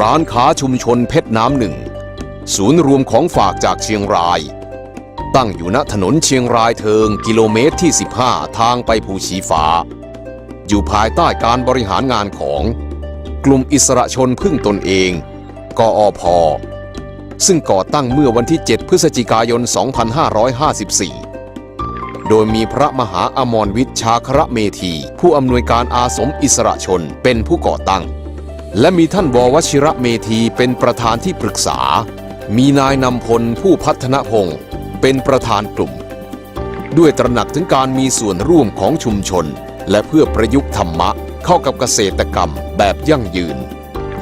ร้านค้าชุมชนเพชรน้ำหนึ่ง ศูนย์รวมของฝากจากเชียงราย ตั้งอยู่ณถนนเชียงรายเทิงกิโลเมตรที่ 15 ทางไปภูชีฟ้า อยู่ภายใต้การบริหารงานของกลุ่มอิสระชนพึ่งตนเอง กอพซึ่งก่อตั้งเมื่อวันที่ 7 พฤศจิกายน 2554 โดยมีพระมหาอมรวิทย์ชาคระเมธี ผู้อำนวยการอาสมอิสระชนเป็นผู้ก่อตั้ง และมีท่านววชิระเมธีเป็นประธานที่ปรึกษา มีนายนำพลผู้พัฒนพงศ์เป็นประธานกลุ่ม ด้วยตระหนักถึงการมีส่วนร่วมของชุมชน และเพื่อประยุกต์ธรรมะเข้ากับเกษตรกรรมแบบยั่งยืน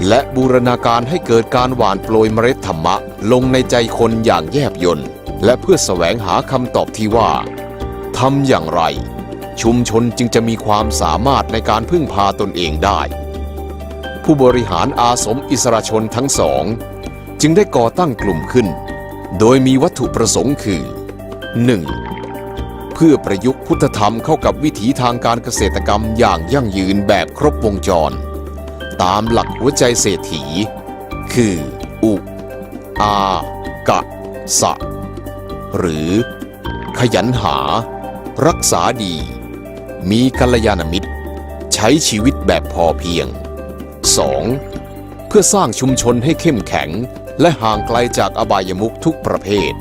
และบูรณาการให้เกิดการหว่านโปรยเมล็ดธรรมะลงในใจคนอย่างแยบยลและเพื่อแสวงหาคำตอบที่ว่าทำอย่างไร ชุมชนจึงจะมีความสามารถในการพึ่งพาตนเองได้ ผู้บริหารอาสมอิสระชนทั้งสอง จึงได้ก่อตั้งกลุ่มขึ้น โดยมีวัตถุประสงค์คือ 1. เพื่อประยุกต์พุทธธรรมเข้ากับวิถีทางการเกษตรกรรมอย่างยั่งยืนแบบครบวงจร ตามหลักหัวใจเศรษฐี คือ อุ อา กะ สะ หรือ ขยันหา รักษาดี มีกัลยาณมิตร ใช้ชีวิตแบบพอเพียง 2. เพื่อสร้างชุมชนให้เข้มแข็ง และห่างไกลจากอบายมุขทุกประเภท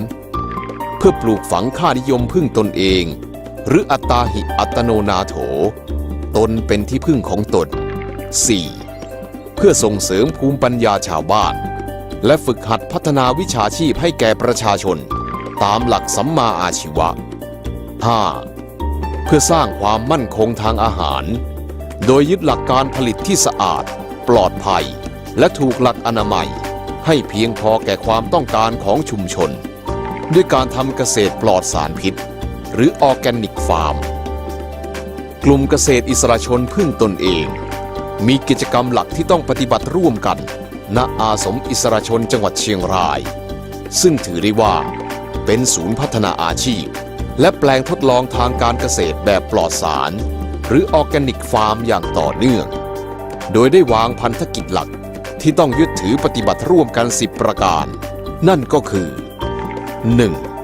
3. เพื่อปลูกฝังค่านิยมพึ่งตนเอง หรืออัตตาหิอัตโนนาโถ ตนเป็นที่พึ่งของตน 4. เพื่อส่งเสริมภูมิปัญญาชาวบ้าน และฝึกหัดพัฒนาวิชาชีพให้แก่ประชาชน ตามหลักสัมมาอาชีวะ 5. เพื่อสร้างความมั่นคงทางอาหาร โดยยึดหลักการผลิตที่สะอาด ปลอดภัย และถูกหลักอนามัย ให้เพียงพอแก่ความต้องการของชุมชน ด้วยการทำเกษตรปลอดสารพิษ หรือออร์แกนิกฟาร์ม กลุ่มเกษตรอิสระชนพึ่งตนเอง มีกิจกรรมหลักที่ต้องปฏิบัติร่วมกัน ณอาสมอิสระชนจังหวัดเชียงราย ซึ่งถือได้ว่า เป็นศูนย์พัฒนาอาชีพ และแปลงทดลองทางการเกษตรแบบปลอดสาร หรือออร์แกนิกฟาร์มอย่างต่อเนื่อง โดยได้วางพันธกิจหลักที่ต้องยึดถือปฏิบัติร่วมกัน 10 ประการ นั่นก็คือ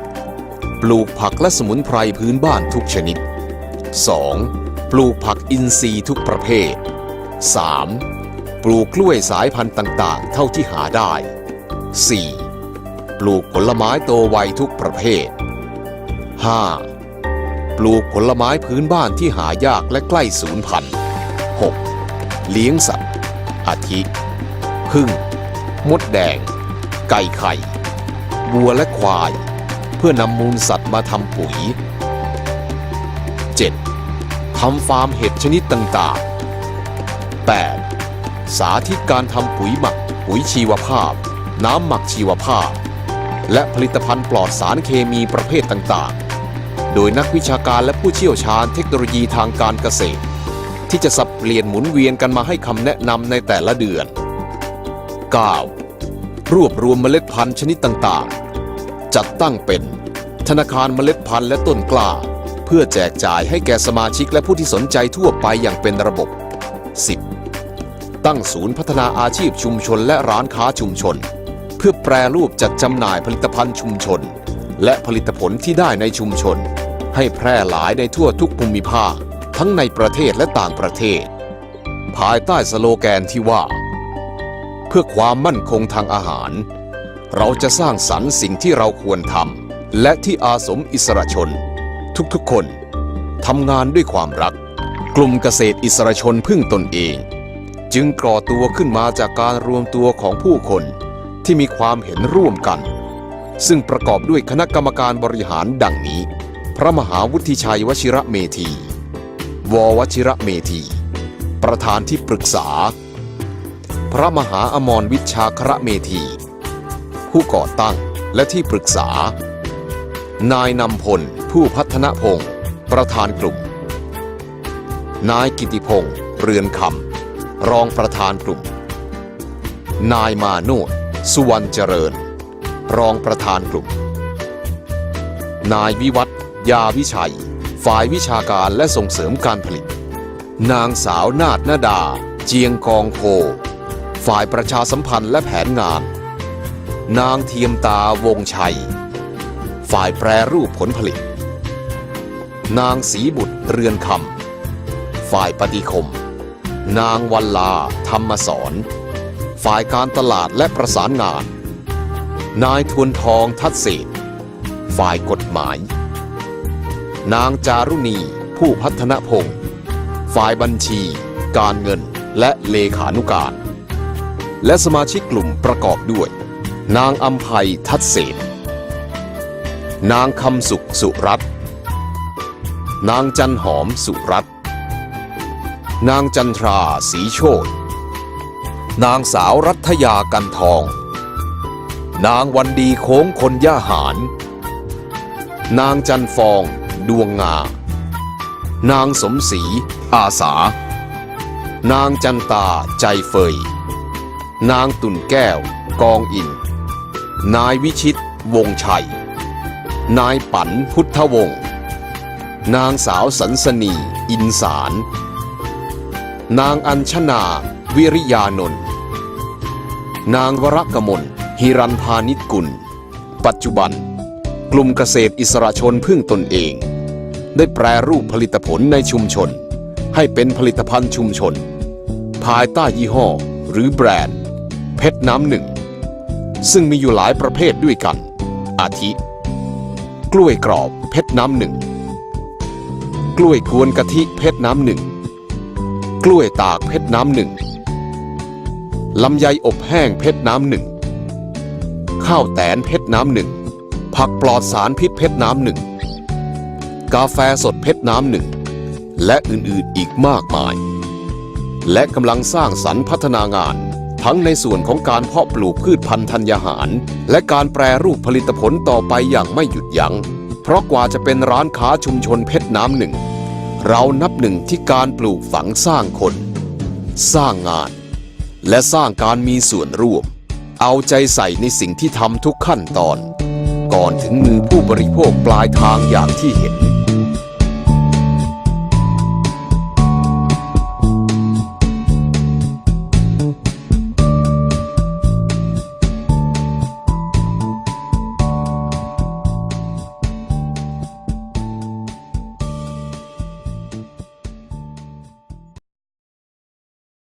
1. ปลูกผักและสมุนไพรพื้นบ้านทุกชนิด 2. ปลูกผักอินทรีย์ทุกประเภท 3. ปลูกกล้วยสายพันธุ์ต่างๆ เท่าที่หาได้ 4. ปลูกผลไม้โตไวทุกประเภท 5. ปลูกผลไม้พื้นบ้านที่หายากและใกล้สูญพันธุ์ 6. เลี้ยงสัตว์ อาทิพึ่ง มดแดง ไก่ไข่วัวและควาย เพื่อนำมูลสัตว์มาทำปุ๋ย 7. ทำฟาร์มเห็ดชนิดต่างๆ 8. สาธิตการทำปุ๋ยหมัก ปุ๋ยชีวภาพ น้ำหมักชีวภาพ และผลิตภัณฑ์ปลอดสารเคมีประเภทต่างๆ โดยนักวิชาการและผู้เชี่ยวชาญเทคโนโลยีทางการเกษตร ที่จะสับเปลี่ยนหมุนเวียนกันมาให้คำแนะนำในแต่ละเดือน 9. รวบรวมเมล็ดพันธุ์ชนิดต่างๆ จัดตั้งเป็น ธนาคารเมล็ดพันธุ์และต้นกล้า เพื่อแจกจ่ายให้แก่สมาชิกและผู้ที่สนใจทั่วไปอย่างเป็นระบบ 10. ตั้งศูนย์พัฒนาอาชีพชุมชนและร้านค้าชุมชน เพื่อแปรรูปจัดจำหน่ายผลิตภัณฑ์ชุมชน และผลิตผลที่ได้ในชุมชน ให้แพร่หลายในทั่วทุกภูมิภาค ทั้งในประเทศและต่างประเทศ ภายใต้สโลแกนที่ว่า เพื่อความมั่นคงทางอาหาร เราจะสร้างสรรค์สิ่งที่เราควรทำและที่อาสมอิสระชน ทุกๆคนทำงานด้วยความรัก กลุ่มเกษตรอิสระชนพึ่งตนเอง จึงก่อตัวขึ้นมาจากการรวมตัวของผู้คนที่มีความเห็นร่วมกัน ซึ่งประกอบด้วยคณะกรรมการบริหารดังนี้ พระมหาวุฒิชัยวชิระเมธี ววชิระเมธี ประธานที่ปรึกษา พระมหาอมรวิชาคระเมธี ผู้ก่อตั้งและที่ปรึกษา นายนำพลผู้พัฒนพงศ์ประธานกลุ่ม นายกิติพงศ์เรือนคำรองประธานกลุ่ม นายมาโนดสุวรรณเจริญ รองประธานกลุ่ม นายวิวัฒ ยาวิชัย ฝ่ายวิชาการและส่งเสริมการผลิต นางสาวนาฏนาดา เจียงกองโค ฝ่ายประชาสัมพันธ์และแผนงาน นางเทียมตาวงชัย ฝ่ายแปรรูปผลผลิต นางศรีบุตรเรือนคำฝ่ายปฏิคม นางวันลาธรรมสอนฝ่ายการตลาดและประสานงาน นายทวนทองทัดเศษ ฝ่ายกฎหมาย นางจารุณี ผู้พัฒนพงศ์ฝ่ายบัญชี การเงิน และเลขานุการ และสมาชิกกลุ่มประกอบด้วย นางอัมภัยทัดเศษนางคำสุขสุรัตนางจันหอมสุรัตนางจันทราสีโชตนางสาวรัฐยากันทอง นางวันดีโค้งคนย่าหาร นางจันฟอง ดวงงา นางสมศรีอาสา นางจันตาใจเฟย นางตุ่นแก้ว กองอิน นายวิชิต วงชัย นายปันพุทธวงศ์ นางสาวสันสนีอินสาร นางอัญชนา วิริยานนท์ นางวรกมลฮิรันพานิชกุล ปัจจุบันกลุ่มเกษตรอิสระชนพึ่งตนเอง ได้แปรรูปผลิตผลในชุมชน ให้เป็นผลิตภัณฑ์ชุมชน ภายใต้ยี่ห้อ หรือแบรนด์ เพชรน้ำหนึ่ง ซึ่งมีอยู่หลายประเภทด้วยกัน อาทิ กล้วยกรอบเพชรน้ำหนึ่ง กล้วยกวนกะทิเพชรน้ำหนึ่ง กล้วยตากเพชรน้ำหนึ่งลำไยอบแห้งเพชรน้ำหนึ่ง ข้าวแตนเพชรน้ำหนึ่ง ผักปลอดสารพิษเพชรน้ำหนึ่ง กาแฟสดเพชรน้ำหนึ่ง และอื่นๆอีกมากมาย และกำลังสร้างสรรค์พัฒนางาน ทั้งในส่วนของการเพาะปลูกพืชพันธุ์ธัญญาหาร และการแปรรูปผลิตผลต่อไปอย่างไม่หยุดยัง้ง เพราะกว่าจะเป็นร้านค้าชุมชนเพชรน้ำหนึ่ง เรานับหนึ่งที่การปลูกฝังสร้างคน สร้างงาน และสร้างการมีส่วนร่วม เอาใจใส่ในสิ่งที่ทำทุกขั้นตอนก่อนถึงมือผู้บริโภคปลายทางอย่างที่เห็น